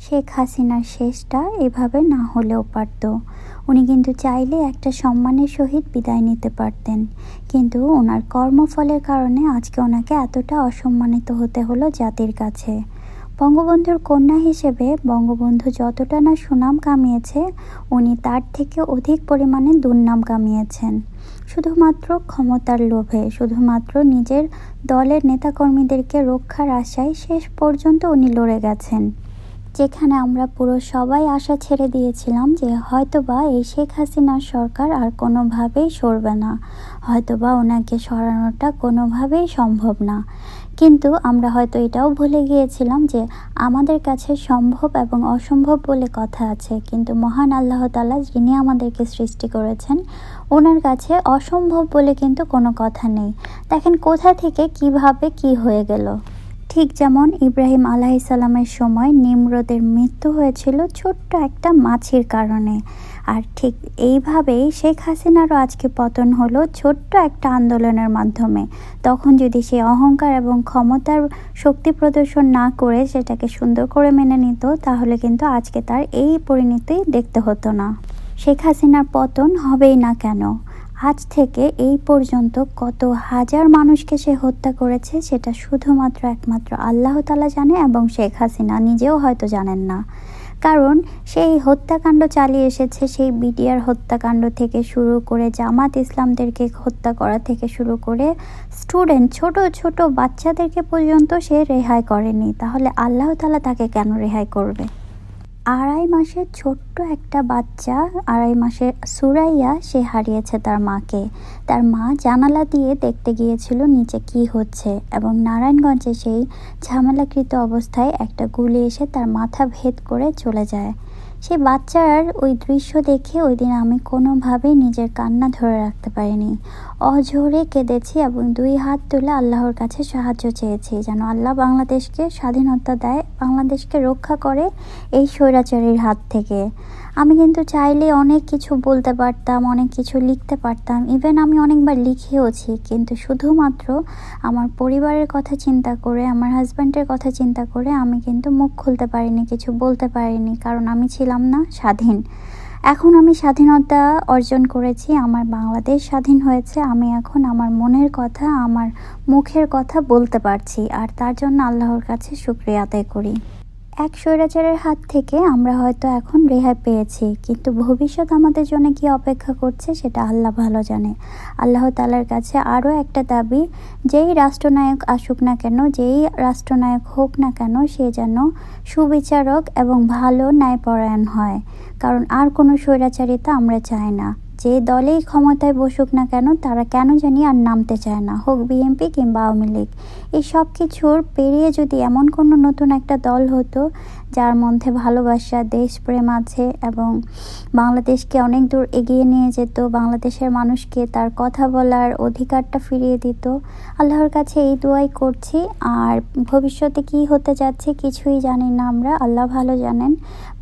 শেখ হাসিনার শেষটা এভাবে না হলেও পারত। উনি কিন্তু চাইলে একটা সম্মানের সহিত বিদায় নিতে পারতেন। কিন্তু ওনার কর্মফলের কারণে আজকে ওনাকে এতটা অসম্মানিত হতে হলো জাতির কাছে। বঙ্গবন্ধুর কন্যা হিসেবে বঙ্গবন্ধু যতটা না সুনাম কামিয়েছে, উনি তার থেকে অধিক পরিমাণে দুর্নাম কামিয়েছেন। শুধুমাত্র ক্ষমতার লোভে, শুধুমাত্র নিজের দলের নেতাকর্মীদেরকে রক্ষার আশায় শেষ পর্যন্ত উনি লড়ে গেছেন। যেখানে আমরা পুরো সবাই আশা ছেড়ে দিয়েছিলাম যে হয়তোবা এই শেখ হাসিনার সরকার আর কোনোভাবেই সরবে না, হয়তোবা ওনাকে সরানোটা কোনোভাবেই সম্ভব না। কিন্তু আমরা হয়তো এটাও ভুলে গিয়েছিলাম যে আমাদের কাছে সম্ভব এবং অসম্ভব বলে কথা আছে, কিন্তু মহান আল্লাহ তালা যিনি আমাদেরকে সৃষ্টি করেছেন, ওনার কাছে অসম্ভব বলে কিন্তু কোনো কথা নেই। দেখেন কোথা থেকে কীভাবে কি হয়ে গেল। ঠিক যেমন ইব্রাহিম আলাইসাল্লামের সময় নিমরোদের মৃত্যু হয়েছিল ছোট্ট একটা মাছির কারণে। আর ঠিক এইভাবেই শেখ হাসিনারও আজকে পতন হলো ছোট্ট একটা আন্দোলনের মাধ্যমে। তখন যদি সে অহংকার এবং ক্ষমতার শক্তি প্রদর্শন না করে সেটাকে সুন্দর করে মেনে নিত, তাহলে কিন্তু আজকে তার এই পরিণতি দেখতে হতো না। শেখ হাসিনার পতন হবেই না কেন? আজ থেকে এই পর্যন্ত কত হাজার মানুষকে সে হত্যা করেছে সেটা শুধুমাত্র একমাত্র আল্লাহ তালা জানে এবং শেখ হাসিনা নিজেও হয়তো জানেন না। কারণ সেই হত্যাকাণ্ড চালিয়ে এসেছে, সেই বিডিআর হত্যাকাণ্ড থেকে শুরু করে জামাত ইসলামদেরকে হত্যা করা থেকে শুরু করে স্টুডেন্ট, ছোট ছোট বাচ্চাদেরকে পর্যন্ত সে রেহাই করেনি। তাহলে আল্লাহ তালা তাকে কেন রেহাই করবে? আড়াই মাসের ছোট্ট একটা বাচ্চা, আড়াই মাসের সুরাইয়া, সে হারিয়েছে তার মাকে। তার মা জানালা দিয়ে দেখতে গিয়েছিল নিচে কি হচ্ছে এবং নারায়ণগঞ্জে সেই ঝামেলাকৃত অবস্থায় একটা গুলি এসে তার মাথা ভেদ করে চলে যায়। সেই বাচ্চার ওই দৃশ্য দেখে ওই দিন আমি কোনোভাবেই নিজের কান্না ধরে রাখতে পারিনি। অঝরে কেঁদেছি এবং দুই হাত তুলে আল্লাহর কাছে সাহায্য চেয়েছি। যেন আল্লাহ বাংলাদেশকে স্বাধীনতা দেয়, বাংলাদেশকে রক্ষা করে এই স্বৈরাচারীর হাত থেকে। আমি কিন্তু চাইলে অনেক কিছু বলতে পারতাম, অনেক কিছু লিখতে পারতাম। ইভেন আমি অনেকবার লিখেওছি, কিন্তু শুধুমাত্র আমার পরিবারের কথা চিন্তা করে, আমার হাজব্যান্ডের কথা চিন্তা করে আমি কিন্তু মুখ খুলতে পারিনি, কিছু বলতে পারিনি, কারণ আমি ছিলাম না স্বাধীন। এখন আমি স্বাধীনতা অর্জন করেছি, আমার বাংলাদেশ স্বাধীন হয়েছে, আমি এখন আমার মনের কথা, আমার মুখের কথা বলতে পারছি, আর তার জন্য আল্লাহর কাছে শুক্রিয়া আদায় করি। এক স্বৈরাচারের হাত থেকে আমরা হয়তো এখন রেহাই পেয়েছি, কিন্তু ভবিষ্যৎ আমাদের জন্য কি অপেক্ষা করছে সেটা আল্লাহ ভালো জানে। আল্লাহ তালার কাছে আরও একটা দাবি, যেই রাষ্ট্রনায়ক আসুক না কেন, যেই রাষ্ট্রনায়ক হোক না কেন, সে যেন সুবিচারক এবং ভালো ন্যায়পরায়ণ হয়। কারণ আর কোনো স্বৈরাচারিতা আমরা চাই না। যে দলেই ক্ষমতায় বসুক না কেন, তারা কেন জানি আর নামতে চায় না, হোক বিএনপি কিংবা আওয়ামী লীগ। এই সব কিছুর পেরিয়ে যদি এমন কোনো নতুন একটা দল হতো, যার মধ্যে ভালোবাসা, দেশপ্রেম আছে এবং বাংলাদেশকে অনেক দূর এগিয়ে নিয়ে যেত, বাংলাদেশের মানুষকে তার কথা বলার অধিকারটা ফিরিয়ে দিত, আল্লাহর কাছে এই দোয়াই করছি। আর ভবিষ্যতে কি হতে যাচ্ছে কিছুই জানি না আমরা, আল্লাহ ভালো জানেন।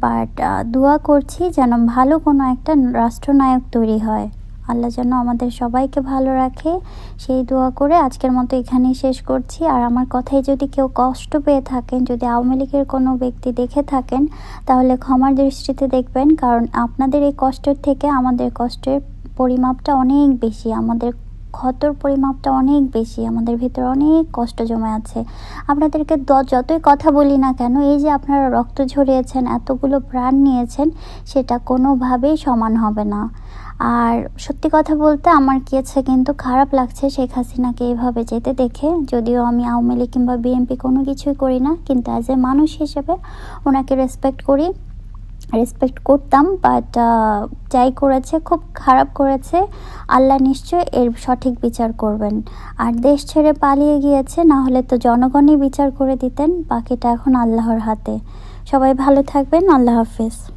বাট দোয়া করছি যেন ভালো কোনো একটা রাষ্ট্রনায়ক তৈরি হয়। আল্লাহ যেন আমাদের সবাইকে ভালো রাখে। সেই দোয়া করে আজকের মতো এখানেই শেষ করছি। আর আমার কথায় যদি কেউ কষ্ট পেয়ে থাকেন, যদি আওয়ামী লীগের কোনো ব্যক্তি দেখে থাকেন, তাহলে ক্ষমার দৃষ্টিতে দেখবেন। কারণ আপনাদের এই কষ্টের থেকে আমাদের কষ্টের পরিমাপটা অনেক বেশি। আমাদের ক্ষতর পরিমাপটা অনেক বেশি, আমাদের ভিতরে অনেক কষ্ট জমে আছে। আপনাদেরকে যতই কথা বলি না কেন, এই যে আপনারা রক্ত ঝরিয়েছেন, এতগুলো প্রাণ নিয়েছেন, সেটা কোনোভাবেই সমান হবে না। আর সত্যি কথা বলতে আমার কেছে কিন্তু খারাপ লাগছে, শেখ হাসিনাকে এইভাবে যেতে দেখে। যদিও আমি আওয়ামী লীগ কিংবা বিএনপি কোনো কিছুই করি না, কিন্তু অ্যাজ এ মানুষ হিসেবে ওনাকে রেসপেক্ট করি। রেসপেক্ট করতাম বাট যাই করেছে, খুব খারাপ করেছে। আল্লাহ নিশ্চয় এর সঠিক বিচার করবেন। আর দেশ ছেড়ে পালিয়ে গিয়েছে, না হলে তো জনগণই বিচার করে দিতেন, বাকিটা এখন আল্লাহর হাতে। সবাই ভালো থাকবেন, আল্লাহ হাফিজ।